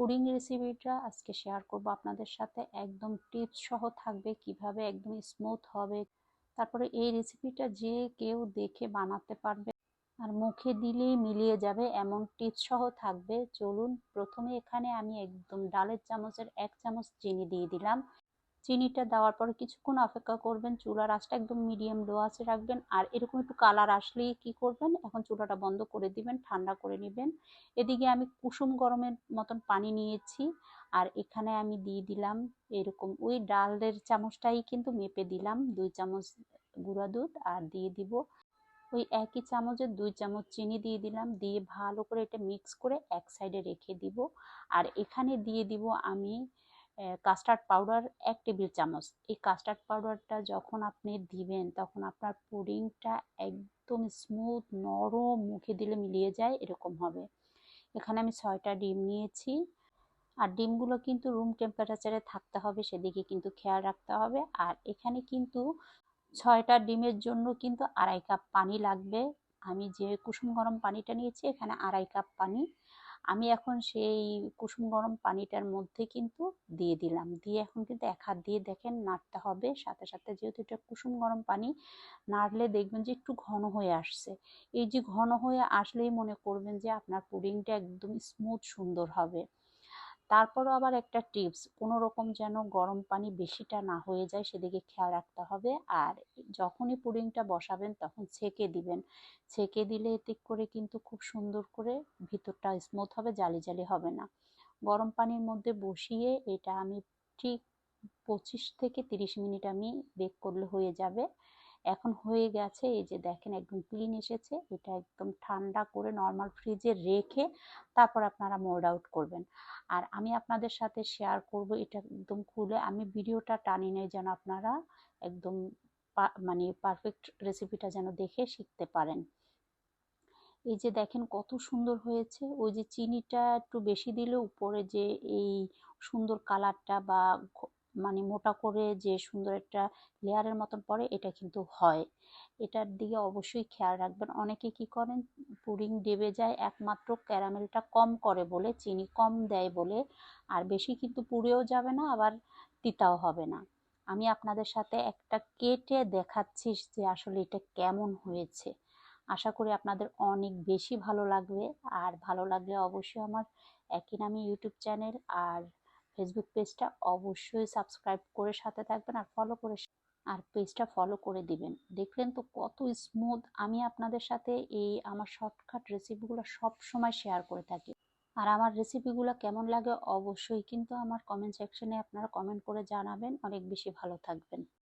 Pudding রেসিপিটা আজকে share করব আপনাদের সাথে। একদম টিপস সহ থাকবে কীভাবে একদম স্মুথ হবে। তারপরে এই রেসিপিটা যে কেউ দেখে বানাতে পারবে। আর মুখে দিলেই মিলিয়ে যাবে, এমন টিপস সহ থাকবে। চলুন, প্রথমে এখানে আমি একদম ডালের চামচের এক চামচ চিনি দিয়ে দিলাম। চিনিটা দেওয়ার পরে কিছুক্ষণ অপেক্ষা করবেন, চুলার আঁচটা একদম মিডিয়াম লো আছে রাখবেন আর এরকম একটু কালার আসলেই কি করবেন, এখন চুলাটা বন্ধ করে দিবেন, ঠান্ডা করে নেবেন। এদিকে আমি কুসুম গরমের মতন পানি নিয়েছি আর এখানে আমি দিয়ে দিলাম এরকম ওই ডালের চামচটাই কিন্তু মেপে দিলাম, দুই চামচ গুঁড়া দুধ আর দিয়ে দিব ওই একই চামচের দুই চামচ চিনি দিয়ে দিলাম, দিয়ে ভালো করে এটা মিক্স করে এক সাইডে রেখে দিব। আর এখানে দিয়ে দিব আমি কাস্টার্ড পাউডার এক টেবিল চামচ। এই কাস্টার্ড পাউডারটা যখন আপনি দিবেন, তখন আপনার পুডিংটা একদম স্মুথ নরম মুখে দিলে মিলিয়ে যায়, এরকম হবে। এখানে আমি ছয়টা ডিম নিয়েছি। আর ডিমগুলো কিন্তু রুম টেম্পারেচারে থাকতে হবে, সেদিকে কিন্তু খেয়াল রাখতে হবে। আর এখানে কিন্তু ছয়টা ডিমের জন্য কিন্তু আড়াই কাপ পানি লাগবে। আমি যে কুসুম গরম পানিটা নিয়েছি, এখানে আড়াই কাপ পানি। আমি এখন সেই কুসুম গরম পানিটার মধ্যে কিন্তু দিয়ে দিলাম। দিয়ে এখন কিন্তু এক হাত দিয়ে দেখেন নাড়তে হবে। সাথে সাথে যেহেতু এটা কুসুম গরম পানি, নাড়লে দেখবেন যে একটু ঘন হয়ে আসছে। এই যে ঘন হয়ে আসলেই মনে করবেন যে আপনার পুডিংটা একদম স্মুথ সুন্দর হবে। তারপরও আবার একটা টিপস, কোনো রকম যেন গরম পানি বেশিটা না হয়ে যায় সেদিকে খেয়াল রাখতে হবে। আর যখনই পুডিংটা বসাবেন তখন ছেঁকে দিবেন। ছেঁকে দিলে এতে করে কিন্তু খুব সুন্দর করে ভিতরটা স্মুথ হবে, জালি জালি হবে না। গরম পানির মধ্যে বসিয়ে এটা আমি ঠিক পঁচিশ থেকে তিরিশ মিনিট আমি বেক করলে হয়ে যাবে। এখন হয়ে গেছে, এই যে দেখেন একদম ক্লিন এসেছে, এটা একদম ঠান্ডা করে নর্মাল ফ্রিজে রেখে তারপর আপনারা মোল্ড আউট করবেন। আর আমি আপনাদের সাথে শেয়ার করব, এটা একদম খুলে, আমি ভিডিওটা টানি নেই যেন আপনারা একদম মানে পারফেক্ট রেসিপিটা যেন দেখে শিখতে পারেন। এই যে দেখেন কত সুন্দর হয়েছে, ওই যে চিনিটা একটু বেশি দিলে উপরে যে এই সুন্দর কালারটা বা মানে মোটা করে যে সুন্দর একটা লেয়ারের মতন পড়ে এটা কিন্তু হয়। এটার দিকে অবশ্যই খেয়াল রাখবেন। অনেকে কি করেন? পুডিং ডেবে যায়, একমাত্র ক্যারামেলটা কম করে বলে, চিনি কম দেয় বলে, আর বেশি কিন্তু পুড়েও যাবে না, আবার তিতাও হবে না। আমি আপনাদের সাথে একটা কেটে দেখাচ্ছি যে আসলে এটা কেমন হয়েছে। আশা করি আপনাদের অনেক বেশি ভালো লাগবে, আর ভালো লাগলে অবশ্যই আমার একই নামে ইউটিউব চ্যানেল, আর ফেসবুক পেজটা অবশ্যই সাবস্ক্রাইব করে সাথে থাকবেন আর ফলো করে আর পেজটা ফলো করে দিবেন। দেখলেন তো কত স্মুথ আমি আপনাদের সাথে এই আমার শর্টকাট রেসিপিগুলো সব সময় শেয়ার করে থাকি। আর আমার রেসিপিগুলো কেমন লাগে অবশ্যই কিন্তু আমার কমেন্ট সেকশনে আপনারা কমেন্ট করে জানাবেন। অনেক বেশি ভালো থাকবেন।